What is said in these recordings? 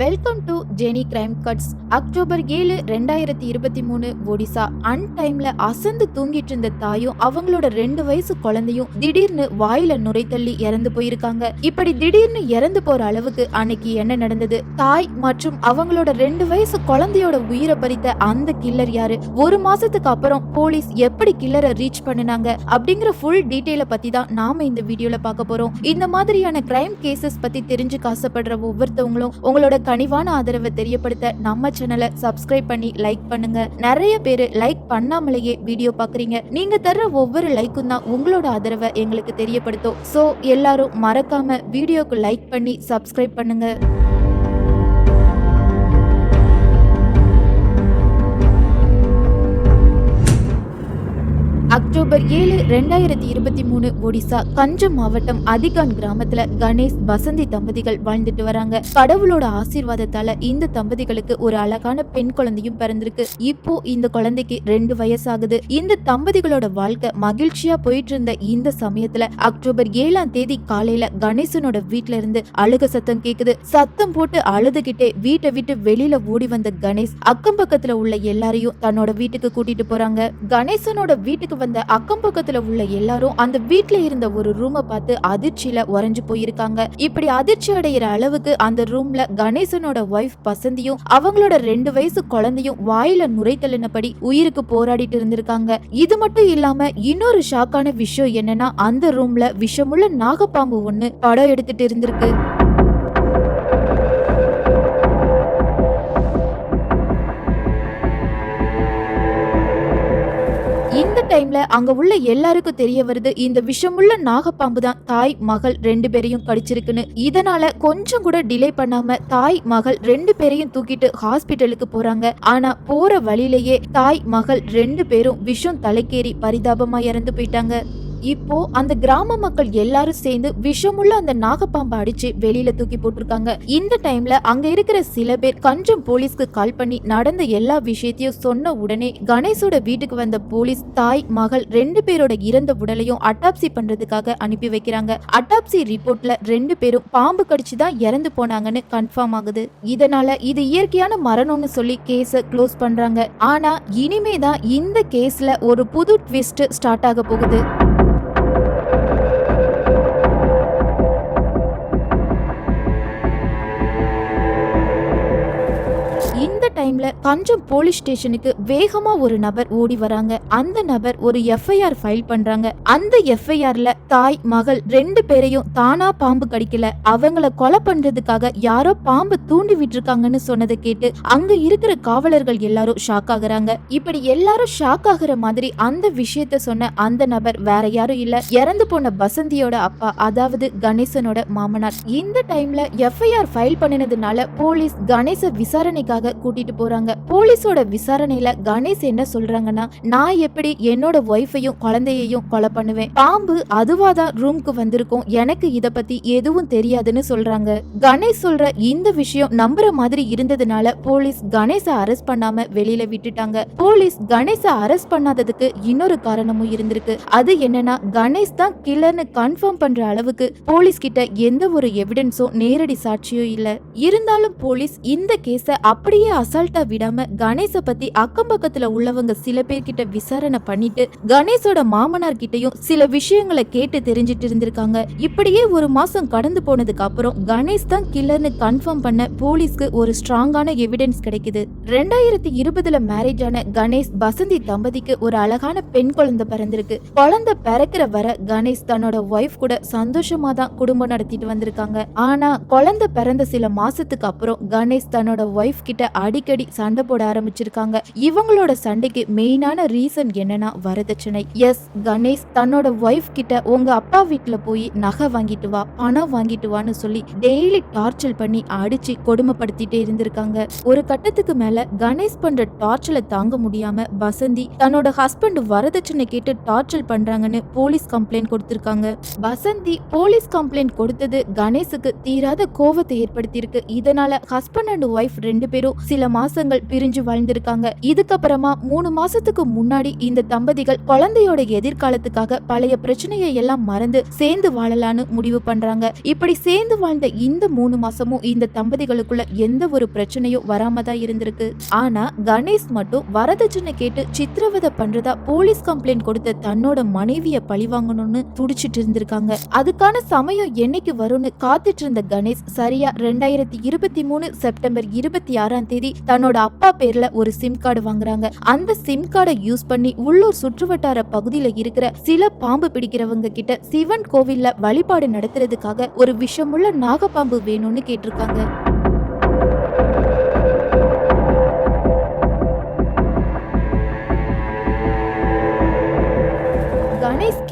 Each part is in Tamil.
Welcome to Jenny crime cuts October ஏழு ரெண்டாயிரத்தி இருபத்தி மூணு ஒடிசா. அன் டைம்ல அசந்து தூங்கிட்டு இருந்த தாயும் அவங்களோட ரெண்டு வயசு குழந்தையும் திடீர்னு வாயில நுரைத்தள்ளி இறந்து போயிருக்காங்க. இப்படி திடீர்னு இறந்து போற அளவுக்கு அன்னைக்கு என்ன நடந்தது? தாய் மற்றும் அவங்களோட ரெண்டு வயசு குழந்தையோட உயிரை பறித்த அந்த கில்லர் யாரு? ஒரு மாசத்துக்கு அப்புறம் போலீஸ் எப்படி கில்லரை ரீச் பண்ணினாங்க? அப்படிங்கிற ஃபுல் டீட்டெயில பத்தி தான் நாம இந்த வீடியோல பார்க்க போறோம். இந்த மாதிரியான கிரைம் கேசஸ் பத்தி தெரிஞ்சுக்க ஆசைப்படுற ஒவ்வொருத்தவங்களும் உங்களோட கனிவான ஆதரவை தெரியப்படுத்த நம்ம சேனலை சப்ஸ்கிரைப் பண்ணி லைக் பண்ணுங்க. நிறைய பேர் லைக் பண்ணாமலேயே வீடியோ பாக்குறீங்க. நீங்க தர்ற ஒவ்வொரு லைக்கும் தான் உங்களோட ஆதரவை எங்களுக்கு தெரியப்படுத்தும். சோ எல்லாரும் மறக்காம வீடியோக்கு லைக் பண்ணி சப்ஸ்கிரைப் பண்ணுங்க. அக்டோபர் ஏழு ரெண்டாயிரத்தி இருபத்தி மூணு ஒடிசா கஞ்சம் மாவட்டம் அதிகான் கிராமத்துல கணேஷ் வசந்தி தம்பதிகள் வாழ்ந்துட்டு வராங்க. கடவுளோட ஆசீர்வாதத்தால இந்த தம்பதிகளுக்கு ஒரு அழகான பெண் குழந்தையும் பிறந்திருக்கு. இப்போ இந்த குழந்தைக்கு ரெண்டு வயசாகுது. இந்த தம்பதிகளோட வாழ்க்கை மகிழ்ச்சியா போயிட்டு இருந்த இந்த சமயத்துல அக்டோபர் ஏழாம் தேதி காலையில கணேசனோட வீட்டுல இருந்து அழுக சத்தம் கேக்குது. சத்தம் போட்டு அழுதுகிட்டே வீட்டை விட்டு வெளியில ஓடி வந்த கணேஷ் அக்கம் பக்கத்துல உள்ள எல்லாரையும் தன்னோட வீட்டுக்கு கூட்டிட்டு போறாங்க. கணேசனோட வீட்டுக்கு வந்த அக்கம் பக்கத்துல உள்ள எல்லாரும் அந்த வீட்டுல இருந்த ஒரு ரூமை பார்த்து அதிர்ச்சியில உறைஞ்சு போயிருக்காங்க. இப்படி அதிர்ச்சி அடைகிற அளவுக்கு அந்த ரூம்ல கணேசனோட ஒய்ஃப் பசந்தியும் அவங்களோட ரெண்டு வயசு குழந்தையும் வாயில நுரைத்தலினபடி உயிருக்கு போராடிட்டு இருந்திருக்காங்க. இது மட்டும் இல்லாம இன்னொரு ஷாக்கான விஷயம் என்னன்னா அந்த ரூம்ல விஷமுள்ள நாகப்பாம்பு ஒண்ணு படம் எடுத்துட்டு இருந்திருக்கு. அந்த டைம்ல அங்க உள்ள எல்லாருக்கும் தெரிய வருது இந்த விஷமுள்ள நாகப்பாம்பு தான் தாய் மகள் ரெண்டு பேரையும் கடிச்சிருக்குன்னு. இதனால கொஞ்சம் கூட டிலே பண்ணாம தாய் மகள் ரெண்டு பேரையும் தூக்கிட்டு ஹாஸ்பிட்டலுக்கு போறாங்க. ஆனா போற வழியிலேயே தாய் மகள் ரெண்டு பேரும் விஷம் தலைக்கேறி பரிதாபமா இறந்து போயிட்டாங்க. இப்போ அந்த கிராம மக்கள் எல்லாரும் சேர்ந்து விஷமுள்ள அந்த நாகப்பாம்பை அடிச்சு வெளியில தூக்கி போட்டிருக்காங்க. இந்த டைம்ல அங்க இருக்கிற சில பேர் கஞ்சம் போலீஸ்க்கு கால் பண்ணி நடந்த எல்லா விஷயத்தையும் சொன்ன உடனே கணேஷோட வீட்டுக்கு வந்த போலீஸ் தாய் மகள் ரெண்டு பேரோட இறந்த உடலையும் அட்டாப்சி பண்றதுக்காக அனுப்பி வைக்கிறாங்க. அட்டாப்சி ரிப்போர்ட்ல ரெண்டு பேரும் பாம்பு கடிச்சு தான் இறந்து போனாங்கன்னு கன்ஃபார்ம் ஆகுது. இதனால இது இயற்கையான மரணம்னு சொல்லி கேஸ க்ளோஸ் பண்றாங்க. ஆனா இனிமே தான் இந்த கேஸ்ல ஒரு புது ட்விஸ்ட் ஸ்டார்ட் ஆக போகுது. டைம்ல தஞ்சம் போலீஸ் ஸ்டேஷனுக்கு வேகமா ஒரு நபர் ஓடி வராங்க. அந்த நபர் ஒரு எஃப்ஐஆர் ஃபைல் பண்றாங்க. அந்த எஃப்ஐஆர்ல தாய் மகள் ரெண்டு பேரையும் தானா பாம்பு கடிக்கல. அவங்கள கொலை பண்றதுக்காக யாரோ பாம்பு தூண்டி விட்டுருக்காங்கன்னு சொன்னதை கேட்டு அங்க இருக்கிற காவலர்கள் எல்லாரும் ஷாக் ஆகுறாங்க. இப்படி எல்லாரும் ஷாக் ஆகுற மாதிரி அந்த விஷயத்த சொன்ன அந்த நபர் வேற யாரும் இல்ல. இறந்து போன பசந்தியோட அப்பா அதாவது கணேசனோட மாமனார். இந்த டைம்ல எஃப்ஐஆர் ஃபைல் பண்ணினதுனால போலீஸ் கணேச விசாரணைக்காக கூட்டிட்டு போறாங்க. போலீஸோட விசாரணையில கணேஷ் என்ன சொல்றாங்கன்னா நான் எப்படி என்னோட ஒய்ஃபையும் குழந்தையையும் கொலை பண்ணுவேன். பாம்பு அதுவாதான் ரூம்க்கு வந்திருக்கும். எனக்கு இத பத்தி எதுவும் தெரியாதுன்னு சொல்றாங்க. கணேஷ் சொல்ற இந்த விஷயம் நம்புற மாதிரி இருந்ததுனால போலீஸ் கணேச அரெஸ்ட் பண்ணாம வெளியில விட்டுட்டாங்க. போலீஸ் கணேச அரெஸ்ட் பண்ணாததுக்கு இன்னொரு காரணமும் இருந்திருக்கு. அது என்னன்னா கணேஷ் தான் கில்லர்னு கன்ஃபார்ம் பண்ற அளவுக்கு போலீஸ் கிட்ட எந்த ஒரு எவிடன்ஸும் நேரடி சாட்சியும் இல்ல. இருந்தாலும் போலீஸ் இந்த கேஸ அப்படியே அசால் அசால்ட்டா விடாம கணேச பத்தி அக்கம் பக்கத்துல உள்ளவங்க சில பேர்கிட்ட விசாரணை பண்ணிட்டு கணேசோட மாமனார் கிட்டயும் சில விஷயங்களை கேட்டு தெரிஞ்சிட்டு இருந்திருக்காங்க. இப்படியே ஒரு மாசம் கடந்து போனதுக்கு அப்புறம் கணேஷ் தான் கில்லர்னு கன்ஃபார்ம் பண்ண போலீஸ்க்கு ஒரு ஸ்ட்ராங்கான எவிடன்ஸ் கிடைக்குது. ரெண்டாயிரத்தி இருபதுல மேரேஜ் ஆன கணேஷ் வசந்தி தம்பதிக்கு ஒரு அழகான பெண் குழந்தை பிறந்திருக்கு. குழந்தை பிறக்கிற வர கணேஷ் தன்னோட ஒய்ஃப் கூட சந்தோஷமா தான் குடும்பம் நடத்திட்டு வந்திருக்காங்க. ஆனா குழந்தை பிறந்த சில மாசத்துக்கு அப்புறம் கணேஷ் தன்னோட ஒய்ஃப் கிட்ட அடிக்கடி சண்டை போட ஆரம்பிச்சிருக்காங்க. இவங்களோட சண்டைக்கு மெயினான ரீசன் என்னன்னா வரதட்சணை எஸ் கணேஷ் தன்னோட ஒய்ஃப் கிட்ட உங்க அப்பா வீட்டுல போய் நகை வாங்கிட்டு வா பணம் வாங்கிட்டு வான்னு சொல்லி டெய்லி டார்ச்சர் பண்ணி அடிச்சு கொடுமைப்படுத்திட்டே இருந்திருக்காங்க. ஒரு கட்டத்துக்கு மேல கணேஷ் பண்ற டார்ச்சரை தாங்க முடியாம வசந்தி தன்னோட ஹஸ்பண்ட் வரதட்சணை கேட்டு டார்ச்சர் பண்றாங்கன்னு போலீஸ் கம்ப்ளைண்ட் கொடுத்திருக்காங்க. வசந்தி போலீஸ் கம்ப்ளைண்ட் கொடுத்தது கணேஷுக்கு தீராத கோவத்தை ஏற்படுத்தியிருக்கு. இதனால ஹஸ்பண்ட் அண்ட் ஒய்ஃப் ரெண்டு பேரும் சில மாசம் மாசங்கள் பிரிஞ்சு வாழ்ந்திருக்காங்க. இதுக்கப்புறமா மூணு மாசத்துக்கு முன்னாடி இந்த தம்பதிகள் குழந்தையோட எதிர்காலத்துக்காக பழைய பிரச்சனையை எல்லாம் மறந்து சேர்ந்து வாழலான்னு முடிவு பண்றாங்க. இப்படி சேர்ந்து வாழ்ந்த இந்த மூணு மாசமும் இந்த தம்பதிகளுக்குள்ள எந்த ஒரு பிரச்சனையும் வராம தான் இருந்திருக்கு. ஆனா கணேஷ் மட்டும் வரதட்சணை கேட்டு சித்திரவதை பண்றதா போலீஸ் கம்ப்ளைண்ட் கொடுத்த தன்னோட மனைவிய பழிவாங்கணும்னு துடிச்சிட்டு இருந்திருக்காங்க. அதுக்கான சமயம் என்னைக்கு வரும்னு காத்துட்டு இருந்த கணேஷ் சரியா ரெண்டாயிரத்தி இருபத்தி மூணு செப்டம்பர் இருபத்தி ஆறாம் தேதி தன்னோட அப்பா பேர்ல ஒரு சிம் கார்டு வாங்குறாங்க. அந்த சிம் கார்டை யூஸ் பண்ணி உள்ளூர் சுற்றுவட்டார பகுதியில இருக்கிற சில பாம்பு பிடிக்கிறவங்க கிட்ட சிவன் கோவில்ல வழிபாடு நடத்துறதுக்காக ஒரு விஷமுள்ள நாகப்பாம்பு வேணும்னு கேட்டிருக்காங்க.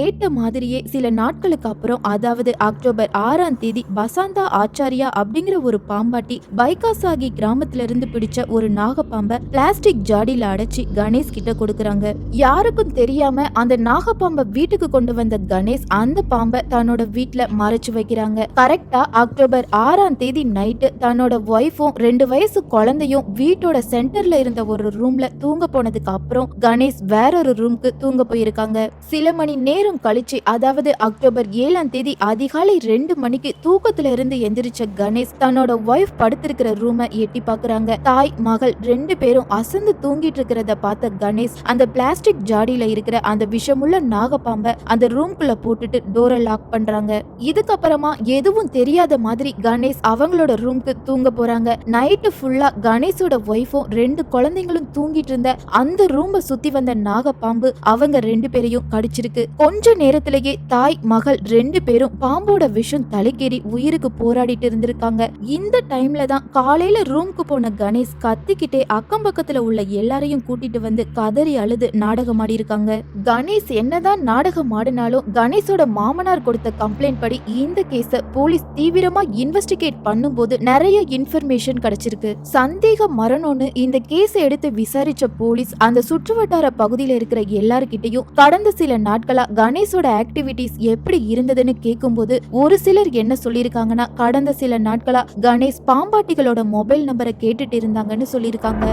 கேட்ட மாதிரியே சில நாட்களுக்கு அப்புறம் அதாவது அக்டோபர் ஆறாம் தேதி பசாந்தா ஆச்சாரியா அப்படிங்கிற ஒரு பாம்பாட்டி பைகாசாகி கிராமத்துல இருந்து பிடிச்ச ஒரு நாகப்பாம்பை பிளாஸ்டிக் ஜாடியில அடைச்சி கணேஷ் கிட்ட கொடுக்கறாங்க. யாருக்கும் தெரியாம அந்த நாகப்பாம்பை வீட்டுக்கு கொண்டு வந்த கணேஷ் அந்த பாம்பை தன்னோட வீட்டுல மறைச்சு வைக்கிறாங்க. கரெக்டா அக்டோபர் ஆறாம் தேதி நைட்டு தன்னோட ஒய்ஃபும் ரெண்டு வயசு குழந்தையும் வீட்டோட சென்டர்ல இருந்த ஒரு ரூம்ல தூங்க போனதுக்கு அப்புறம் கணேஷ் வேறொரு ரூம்க்கு தூங்க போயிருக்காங்க. சில மணி நேரம் கழிச்சு அதாவது அக்டோபர் ஏழாம் தேதி அதிகாலை ரெண்டு மணிக்கு தூக்கத்துல இருந்து எந்திரிச்ச கணேஷ் தன்னோட ஒய்ஃப் படுத்திருக்கிற ரூமை எட்டி பாக்குறாங்க. தாய் மகள் ரெண்டு பேரும் அசந்து தூங்கிட்டு இருக்கிறத பார்த்த கணேஷ் அந்த பிளாஸ்டிக் ஜாடியில இருக்கிற அந்த விஷமுள்ள நாகப்பாம்பை அந்த ரூம்குள்ள போட்டுட்டு டோரை லாக் பண்றாங்க. இதுக்கப்புறமா எதுவும் தெரியாத மாதிரி கணேஷ் அவங்களோட ரூம்க்கு தூங்க போறாங்க. நைட்டு ஃபுல்லா கணேஷோட ஒய்ஃபும் ரெண்டு குழந்தைங்களும் தூங்கிட்டு இருந்த அந்த ரூமை சுத்தி வந்த நாகப்பாம்பு அவங்க ரெண்டு பேரையும் கடிச்சிருக்கு. கொஞ்ச நேரத்திலேயே தாய் மகள் ரெண்டு பேரும் பாம்போட விஷம் தலைக்கேறி உயிருக்கு போராடிட்டு இருந்திருக்காங்க. இந்த டைம்ல தான் காலையில ரூம்க்கு போன கணேஷ் கத்திக்கிட்டே அக்கம் பக்கத்துல உள்ள எல்லாரையும் கூட்டிட்டு வந்து கதறி அழுது நாடகம் ஆடி இருக்காங்க. கணேஷ் என்னதான் நாடகம் ஆடினாலும் கணேஷோட மாமனார் கொடுத்த கம்ப்ளைண்ட் படி இந்த கேஸ போலீஸ் தீவிரமா இன்வெஸ்டிகேட் பண்ணும்போது நிறைய இன்ஃபர்மேஷன் கிடைச்சிருக்கு. சந்தேக மரணம்னு இந்த கேஸை எடுத்து விசாரிச்ச போலீஸ் அந்த சுற்றுவட்டார பகுதியில இருக்கிற எல்லார்கிட்டையும் கடந்த சில நாட்களா கணேஷோட ஆக்டிவிட்டிஸ் எப்படி இருந்ததுன்னு கேட்கும்போது ஒரு சிலர் என்ன சொல்லியிருக்காங்கன்னா கடந்த சில நாட்களா கணேஷ் பாம்பாட்டிகளோட மொபைல் நம்பரை கேட்டுட்டு இருந்தாங்கன்னு சொல்லியிருக்காங்க.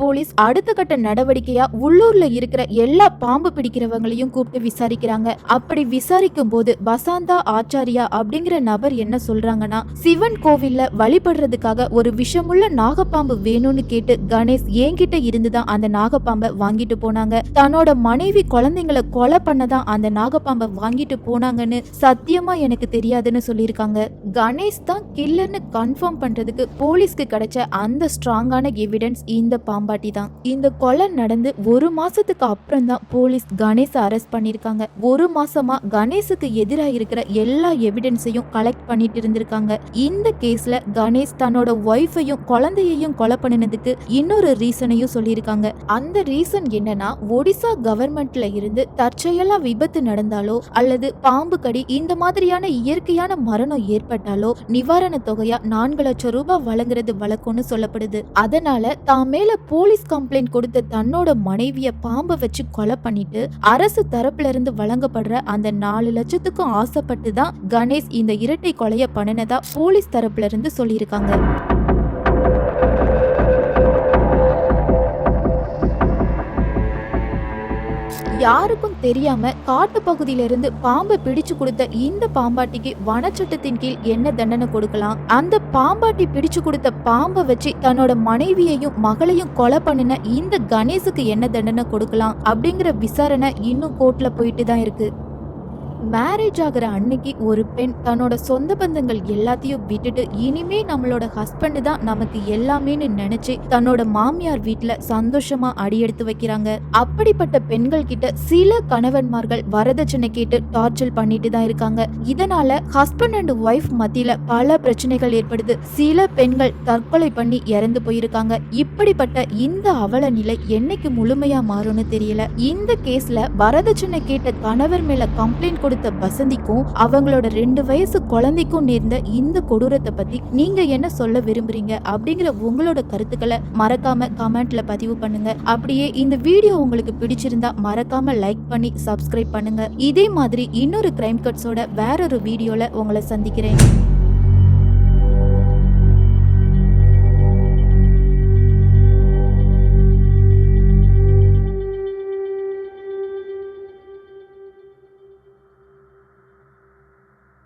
போலீஸ் அடுத்த கட்ட நடவடிக்கையா உள்ளூர்ல இருக்கிற எல்லா பாம்பு பிடிக்கிறவங்களையும் கூப்பிட்டு விசாரிக்கிறாங்க. அப்படி விசாரிக்கும் போது பசாந்தா ஆச்சாரியா அப்படிங்கிற நபர் என்ன சொல்றாங்கன்னா சிவன் கோவில்ல வழிபடுறதுக்காக ஒரு விஷமுள்ள நாகப்பாம்பு வேணும்னு கேட்டு கணேஷ் என்கிட்ட இருந்துதான் அந்த நாகப்பாம்பை வாங்கிட்டு போனாங்க. தன்னோட மனைவி குழந்தைங்களை கொலை பண்ணதான் அந்த நாகப்பாம்பை வாங்கிட்டு போனாங்கன்னு சத்தியமா எனக்கு தெரியாதுன்னு சொல்லியிருக்காங்க. கணேஷ் தான் கில்லர்னு கன்ஃபார்ம் பண்றதுக்கு போலீஸ்க்கு கிடைச்ச அந்த ஸ்ட்ராங்கான எவிடன்ஸ் இந்த பாம்பு பாம்பாட்டி தான். இந்த கொலை நடந்து ஒரு மாசத்துக்கு அப்புறம் தான் போலீஸ் கணேஷ் அரெஸ்ட் பண்ணிருக்காங்க ஒரு மாசமா கணேஷுக்கு எதிராக இருக்கிற எல்லா எவிடன்ஸையும் கலெக்ட் பண்ணிட்டு இருந்திருக்காங்க. இந்த கேஸ்ல கணேஷ் தன்னோட ஒய்ஃபையும் குழந்தையையும் கொலை பண்ணினதுக்கு இன்னொரு ரீசனையும் சொல்லியிருக்காங்க. அந்த ரீசன் என்னன்னா ஒடிசா கவர்மெண்ட்ல இருந்து தற்செயலா விபத்து நடந்தாலோ அல்லது பாம்பு கடி இந்த மாதிரியான இயற்கையான மரணம் ஏற்பட்டாலோ நிவாரண தொகையா நான்கு லட்சம் ரூபாய் வழங்குறது வழக்கம்னு சொல்லப்படுது. அதனால தான் மேல போலீஸ் கம்ப்ளைண்ட் கொடுத்த தன்னோட மனைவிய பாம்பை வச்சு கொலை பண்ணிட்டு அரசு தரப்புல இருந்து வழங்கப்படுற அந்த நாலு லட்சத்துக்கும் ஆசைப்பட்டு தான் கணேஷ் இந்த இரட்டை கொலைய பண்ணினதா போலீஸ் தரப்புல இருந்து சொல்லியிருக்காங்க. யாருக்கும் தெரியாம காட்டு பகுதியிலிருந்து பாம்பை பிடிச்சு கொடுத்த இந்த பாம்பாட்டிக்கு வனச்சட்டத்தின் கீழ் என்ன தண்டனை கொடுக்கலாம்? அந்த பாம்பாட்டி பிடிச்சு கொடுத்த பாம்பை வச்சு தன்னோட மனைவியையும் மகளையும் கொலை பண்ணின இந்த கணேசுக்கு என்ன தண்டனை கொடுக்கலாம் அப்படிங்கிற விசாரணை இன்னும் கோர்ட்ல போயிட்டு தான் இருக்கு. மேரேஜ் ஆகிற அன்னைக்கு ஒரு பெண் தன்னோட சொந்த பந்தங்கள் எல்லாத்தையும் விட்டுட்டு இனிமே நம்மளோட ஹஸ்பண்ட் தான் நமக்கு எல்லாமேன்னு நினைச்சு தன்னோட மாமியார் வீட்டுல சந்தோஷமா அடியெடுத்து வைக்கிறாங்க. அப்படிப்பட்ட பெண்கள் கிட்ட சில கணவன்மார்கள் வரதட்சணை கேட்டு டார்ச்சர் பண்ணிட்டு தான் இருக்காங்க. இதனால ஹஸ்பண்ட் அண்ட் ஒய்ஃப் மத்தியில பல பிரச்சனைகள் ஏற்படுது. சில பெண்கள் தற்கொலை பண்ணி இறந்து போயிருக்காங்க. இப்படிப்பட்ட இந்த அவல நிலை என்னைக்கு முழுமையா மாறும்னு தெரியல. இந்த கேஸ்ல வரதட்சணை கேட்ட கணவர் மேல கம்ப்ளைண்ட் கொடுத்த வசந்திக்கும் அவங்களோட ரெண்டு வயசு குழந்தைக்கும் நேர்ந்த இந்த கொடூரத்தை பத்தி நீங்க என்ன சொல்ல விரும்புறீங்க? அப்படிங்கிற உங்களோட கருத்துக்களை மறக்காம கமெண்ட்ல பதிவு பண்ணுங்க. அப்படியே இந்த வீடியோ உங்களுக்கு பிடிச்சிருந்தா மறக்காம லைக் பண்ணி சப்ஸ்கிரைப் பண்ணுங்க. இதே மாதிரி இன்னொரு கிரைம் கட்ஸோட வேறொரு வீடியோல உங்களை சந்திக்கிறேன்.